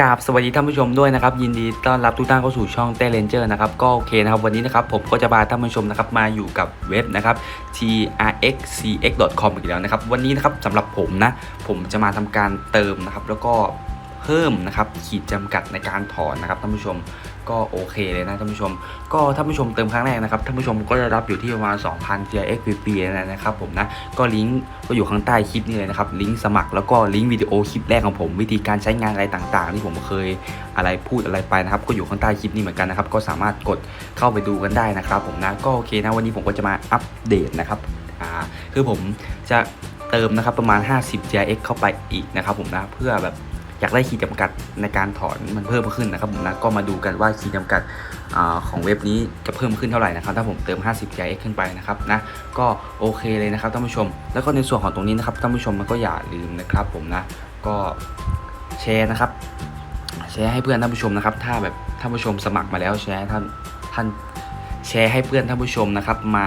กราบสวัสดีท่านผู้ชมด้วยนะครับยินดีต้อนรับทุกท่านเข้าสู่ช่องเต้เลนเจอร์นะครับก็โอเคนะครับวันนี้นะครับผมก็จะพาท่านผู้ชมนะครับมาอยู่กับเว็บนะครับ trxcx.com อีกแล้วนะครับวันนี้นะครับสำหรับผมนะผมจะมาทำการเติมนะครับแล้วก็เพิ่มนะครับขีดจำกัดในการถอนนะครับท่านผู้ชม ก็โอเคเลยนะท่านผู้ชม ก็ท่านผู้ชมเติมครั้งแรกนะครับท่านผู้ชมก็จะรับอยู่ที่ประมาณ2,000 TRX ฟรีๆนะครับผมนะก็ลิงก์ก็อยู่ข้างใต้คลิปนี้เลยนะครับลิงก์สมัครแล้วก็ลิงก์วิดีโอคลิปแรกของผม วิธีการใช้งานอะไรต่างๆที่ผมเคยอะไรพูดอะไรไปนะครับ ก็อยู่ข้างใต้คลิปนี้เหมือนกันนะครับก็สามารถกดเข้าไปดูกันได้นะครับ ผมนะก็โอเคนะวันนี้ผมก็จะมาอัปเดตนะครับอ่าคือผมจะเติมนะครับประมาณ 50 TRX เข้าไปอีกนะครับผมนะเพื่อแบบ อยากได้ขีดจำกัดในการถอนมันเพิ่มขึ้นนะครับผมนะก็มาดูกันว่าขีดจำกัดอของเว็บนี้จะเพิ่มขึ้นเท่าไหร่นะครับถ้าผมเติม 50 TRX ขึ้นไปนะครับนะก็โอเคเลยนะครับท่านผู้ชม แล้วก็ในส่วนของตรงนี้นะครับท่านผู้ชมมันก็อย่าลืมนะครับผมนะก็แชร์นะครับแชร์ให้เพื่อนท่านผู้ชมนะครับ ถ้าแบบท่านผู้ชมสมัครมาแล้วแชร์ท่านท่านแชร์ให้เพื่อนท่านผู้ชมนะครับมา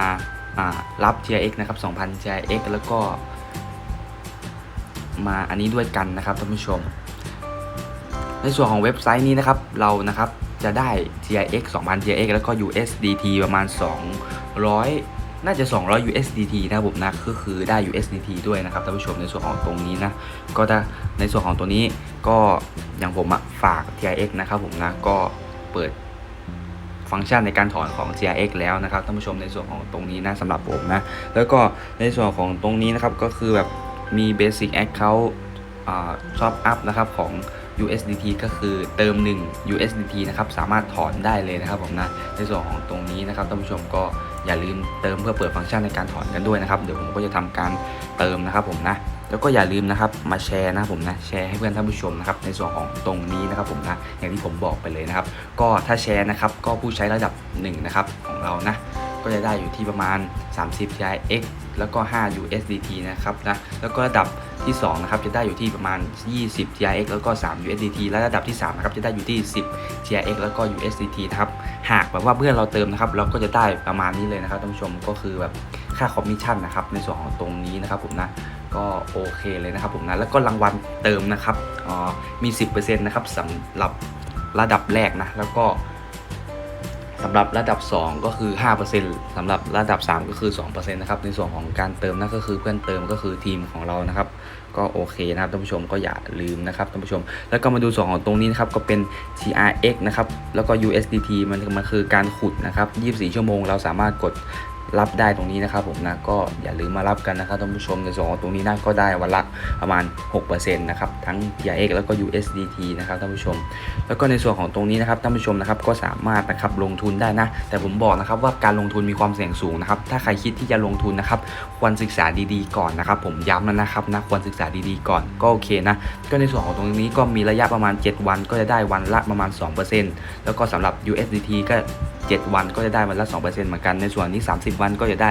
รับ TRX นะครับ2,000 TRX แล้วก็มาอันนี้ด้วยกันนะครับท่านผู้ชม ในส่วนของเว็บไซต์นี้นะครับ เรานะครับจะได้ TRX 2,000 TRX แล้วก็ USDT ประมาณ 200 น่าจะ 200 USDT นะครับผมนะก็คือได้ USDT ด้วยนะครับท่านผู้ชมในส่วนของตรงนี้นะก็ถ้าในส่วนของตัวนี้ก็อย่างผมฝาก TRX นะครับผมนะก็เปิดฟังก์ชันในการถอนของ TRX แล้วนะครับท่านผู้ชมในส่วนของตรงนี้นะสำหรับผมนะ แล้วก็ในส่วนของตรงนี้นะครับก็คือแบบมี Basic Account ชอบอัพนะครับของ USDT ก็คือเติม 1 USDT นะครับสามารถถอนได้เลยนะครับผมนะในส่วนของตรงนี้นะครับท่านผู้ชมก็อย่าลืมเติมเพื่อเปิดฟังก์ชันในการถอนกันด้วยนะครับเดี๋ยวผมก็จะทำการเติมนะครับผมนะแล้วก็อย่าลืมนะครับมาแชร์นะผมนะแชร์ให้เพื่อนท่านผู้ชมนะครับในส่วนของตรงนี้นะครับผมนะอย่างที่ผมบอกไปเลยนะครับ ก็ถ้าแชร์นะครับก็ผู้ใช้ระดับ1นะครับของเรานะ ก็จะได้อยู่ที่ประมาณ 30 TRX แล้วก็ 5 USDT นะครับนะแล้วก็ระดับที่2นะครับจะได้อยู่ที่ประมาณ 20 TRX แล้วก็ 3 USDT และระดับที่3นะครับจะได้อยู่ที่ 10 TRX แล้วก็ USDT นะครับหากแบบว่าเพื่อนเราเติมนะครับเราก็จะได้ประมาณนี้เลยนะครับท่านผู้ชมก็คือแบบค่าคอมมิชชั่นนะครับในส่วนของตรงนี้นะครับผมนะก็โอเคเลยนะครับผมนะแล้วก็รางวัลเติมนะครับอ๋อมี 10%นะครับสำหรับระดับแรกนะแล้วก็ สำหรับระดับ 2 ก็คือ 5%สำหรับระดับ 3 ก็คือ 2%นะครับในส่วนของการเติมนั่นก็คือเพื่อนเติมก็คือทีมของเรานะครับ ก็โอเคนะครับท่านผู้ชมก็อย่าลืมนะครับท่านผู้ชม แล้วก็มาดูส่วนของตรงนี้นะครับก็เป็น TRX นะครับแล้วก็ USDT มันมันคือการขุดนะครับ 24 ชั่วโมงเราสามารถกด รับได้ตรงนี้นะครับผมนะก็อย่าลืมมารับกันนะครับท่านผู้ชมในส่วนของตรงนี้นะก็ได้วันละประมาณ 6%นะครับทั้ง TRX แล้วก็ USDT นะครับท่านผู้ชม แล้วก็ในส่วนของตรงนี้นะครับท่านผู้ชมนะครับก็สามารถนะครับลงทุนได้นะ แต่ผมบอกนะครับว่าการลงทุนมีความเสี่ยงสูงนะครับถ้าใครคิดที่จะลงทุนนะครับควรศึกษาดีๆก่อนนะครับผมย้ำแล้วนะครับนะควรศึกษาดีๆก่อนก็โอเคนะก็ในส่วนของตรงนี้ก็มีระยะประมาณ 7 วันก็จะได้วันละประมาณ 2%แล้วก็สำหรับ USDT ก็ 7 วันก็จะได้วันละ 2%เหมือนกัน ในส่วนนี้ 30 วันก็จะได้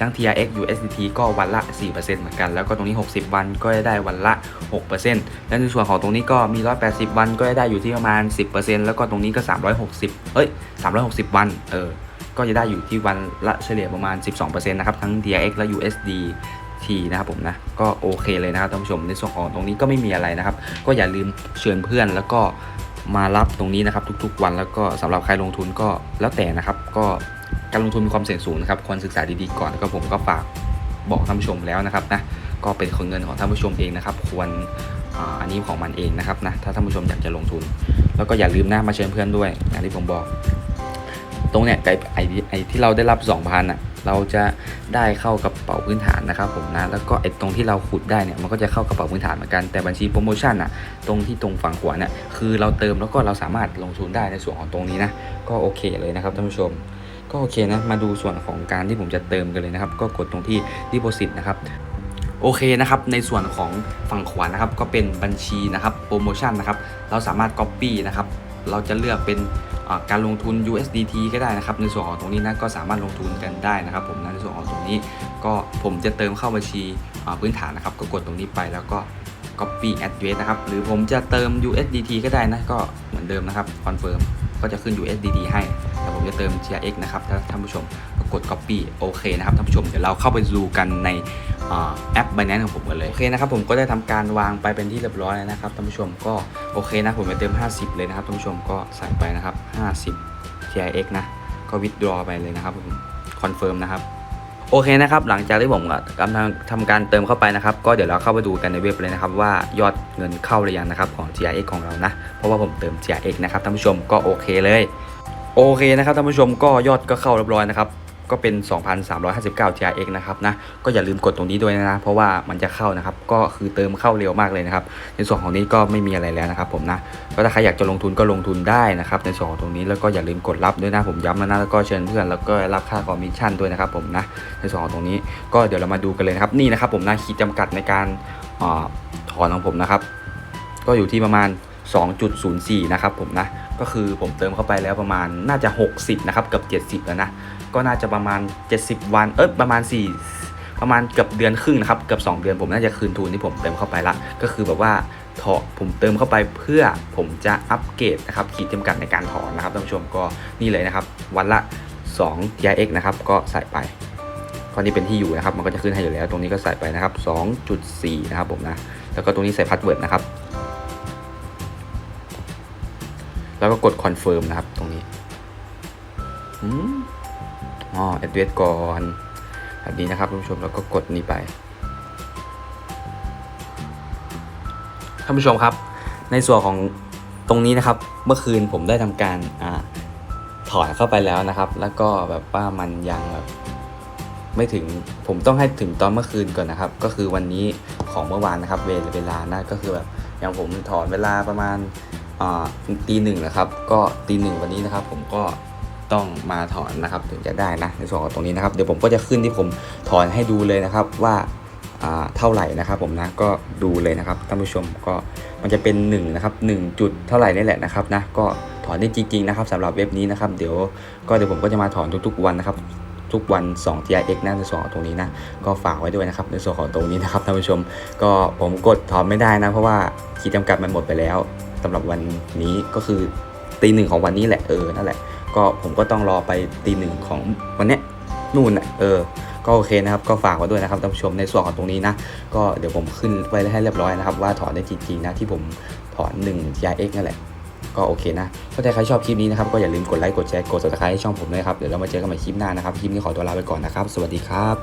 ทั้ง TRX USDT ก็วันละ 4%เหมือนกัน แล้วก็ตรงนี้ 60 วันก็จะได้วันละ 6%และในส่วนของตรงนี้ก็มี 180 วันก็จะได้อยู่ที่ประมาณ 10%แล้วก็ตรงนี้ก็ 360 เอ้ย 360 วัน เออ ก็จะได้อยู่ที่วันละเฉลี่ยประมาณ 12%นะครับ ทั้ง TRX และ USD T นะครับผมนะก็โอเคเลยนะครับท่านผู้ชมในส่วนของตรงนี้ก็ไม่มีอะไรนะครับ ก็อย่าลืมเชิญเพื่อนแล้วก็ มารับตรงนี้นะครับทุกๆ วันแล้วก็สำหรับใครลงทุนก็แล้วแต่นะครับ ก็การลงทุนมีความเสี่ยงสูงนะครับควรศึกษาดีๆก่อนแล้วก็ผมก็ฝากบอกท่านผู้ชมแล้วนะครับนะก็เป็นคนเงินของท่านผู้ชมเองนะครับ ควรอันนี้ของมันเองนะครับนะถ้าท่านผู้ชมอยากจะลงทุน แล้วก็อย่าลืมนะมาเชิญเพื่อนด้วยอย่างที่ผมบอก ตรงเนี้ยไอไอไอที่เราได้รับ 2,000อะ เราจะได้เข้ากระเป๋าพื้นฐานนะครับผมนะแล้วก็ไอตรงที่เราขุดได้เนี่ยมันก็จะเข้ากระเป๋าพื้นฐานเหมือนกันแต่บัญชีโปรโมชั่นอะตรงที่ตรงฝั่งขวาเนี่ยคือเราเติมแล้วก็เราสามารถลงทุนได้ในส่วนของตรงนี้นะก็โอเคเลยนะครับท่านผู้ชมก็โอเคนะมาดูส่วนของการที่ผมจะเติมกันเลยนะครับ ก็กดตรงที่ deposit นะครับโอเคนะครับในส่วนของฝั่งขวานะครับก็เป็นบัญชีนะครับโปรโมชั่นนะครับเราสามารถ copy นะครับ เราจะเลือกเป็นการลงทุน USDT ก็ได้นะครับ ในส่วนของตรงนี้นะก็สามารถลงทุนกันได้นะครับ ผมนะในส่วนของตรงนี้ ก็ผมจะเติมเข้าบัญชีพื้นฐานนะครับ ก็กดตรงนี้ไปแล้วก็ copy address นะครับ หรือผมจะเติม USDT ก็ได้นะ ก็เหมือนเดิมนะครับ confirm ก็จะขึ้น USDT ให้ แต่ผมจะเติม TRX นะครับ ถ้าท่านผู้ชมก็กด copy โอเคนะครับ ท่านผู้ชม เดี๋ยวเราเข้าไปดูกันใน แอป Binance ของผมกันเลย โอเคนะครับผมก็ได้ทำการวางไปเป็นที่เรียบร้อยแล้วนะครับท่านผู้ชมก็โอเคนะผมจะเติม 50 เลยนะครับท่านผู้ชมก็ใส่ไปนะครับ 50 TIX นะ ก็วิดรอไปเลยนะครับผมคอนเฟิร์มนะครับโอเคนะครับหลังจากที่ผมกำลังทำการเติมเข้าไปนะครับ ก็เดี๋ยวเราเข้าไปดูกันในเว็บเลยนะครับ ว่ายอดเงินเข้าหรือยังนะครับของ TRX ของเรานะ เพราะว่าผมเติม TRX นะครับท่านผู้ชมก็โอเคเลย โอเคนะครับท่านผู้ชมก็ยอดก็เข้าเรียบร้อยนะครับ ก็เป็น 2,359 TRX นะครับนะก็อย่าลืมกดตรงนี้ด้วยนะ เพราะว่ามันจะเข้านะครับ ก็คือเติมเข้าเร็วมากเลยนะครับ ในส่วนของนี้ก็ไม่มีอะไรแล้วนะครับผมนะก็ถ้าใครอยากจะลงทุนก็ลงทุนได้นะครับในส่วนของตรงนี้แล้วก็อย่าลืมกดรับด้วยนะผมย้ำแล้วนะแล้วก็เชิญเพื่อนแล้วก็รับค่าคอมมิชชั่นด้วยนะครับผมนะในส่วนของตรงนี้ก็เดี๋ยวเรามาดูกันเลยนะครับนี่นะครับผมนะขีดจำกัดในการอาถอนของผมนะครับ ก็อยู่ที่ประมาณ 2.04 นะครับผมนะ ก็คือผมเติมเข้าไปแล้วประมาณน่าจะ 60 นะครับ เกับ70 แล้วนะ ก็น่าจะประมาณ 70 วัน เอ้ยประมาณ 4 ประมาณเกือบเดือนครึ่งนะครับ เกือบ 2 เดือนผมน่าจะคืนทุนที่ผมเติมเข้าไปละ ก็คือแบบว่าถอผมเติมเข้าไปเพื่อผมจะอัปเกรดนะครับ ขีดจำกัดในการถอนนะครับท่านผู้ชมก็นี่เลยนะครับ วันละ2 TIX นะครับ ก็ใส่ไปก็นี่เป็นที่อยู่นะครับ มันก็จะขึ้นให้อยู่แล้ว ตรงนี้ก็ใส่ไปนะครับ2.4นะครับผมนะ แล้วก็ตรงนี้ใส่พาสเวิร์ดนะครับ แล้วก็กดคอนเฟิร์มนะครับตรงนี้อืมอ๋อแอดเวสก่อนแบบนี้นะครับท่านผู้ชมแล้วก็กดนี้ไปท่านผู้ชมครับ ในส่วนของตรงนี้นะครับ เมื่อคืนผมได้ทำการอ่าถอนเข้าไปแล้วนะครับ แล้วก็แบบว่ามันยังแบบไม่ถึงผมต้องให้ถึงตอนเมื่อคืนก่อนนะครับ ก็คือวันนี้ของเมื่อวานนะครับ เวลเวลานะก็คือแบบ อย่างผมถอนเวลาประมาณตีหนึ่งนะครับ ก็ตีหนึ่งวันนี้นะครับ ผมก็ต้องมาถอนนะครับถึงจะได้นะในส่วนของตรงนี้นะครับเดี๋ยวผมก็จะขึ้นที่ผมถอนให้ดูเลยนะครับว่าอ่าเท่าไหร่นะครับผมนะก็ดูเลยนะครับท่านผู้ชมก็มันจะเป็น1นะครับ1จุดเท่าไหร่นี่แหละนะครับนะก็ถอนได้จริงๆนะครับสำหรับเว็บนี้นะครับเดี๋ยวก็เดี๋ยวผมก็จะมาถอนทุกๆวันนะครับทุกวัน2 TRX นะในส่วนของตรงนี้นะก็ฝากไว้ด้วยนะครับในส่วนของตรงนี้นะครับท่านผู้ชม ก็ผมกดถอนไม่ได้นะเพราะว่า ขีดจำกัดมันหมดไปแล้วสำหรับวันนี้ก็คือตีหนึ่งของวันนี้แหละเออนั่นแหละ ก็ผมก็ต้องรอไปตีหนึ่งของวันเนี้ยนู่นน่ะเออก็โอเคนะครับก็ฝากไว้ด้วยนะครับท่านผู้ชมในส่วนของตรงนี้นะก็เดี๋ยวผมขึ้นไว้ให้เรียบร้อยนะครับ ว่าถอนได้จริงๆนะที่ผมถอน1 TRX นั่นแหละก็โอเคนะถ้าใครชอบคลิปนี้นะครับ ก็อย่าลืมกดไลค์กดแชร์กด subscribe ให้ช่องผมด้วยครับ เดี๋ยวเรามาเจอกันใหม่คลิปหน้านะครับ คลิปนี้ขอตัวลาไปก่อนนะครับ สวัสดีครับ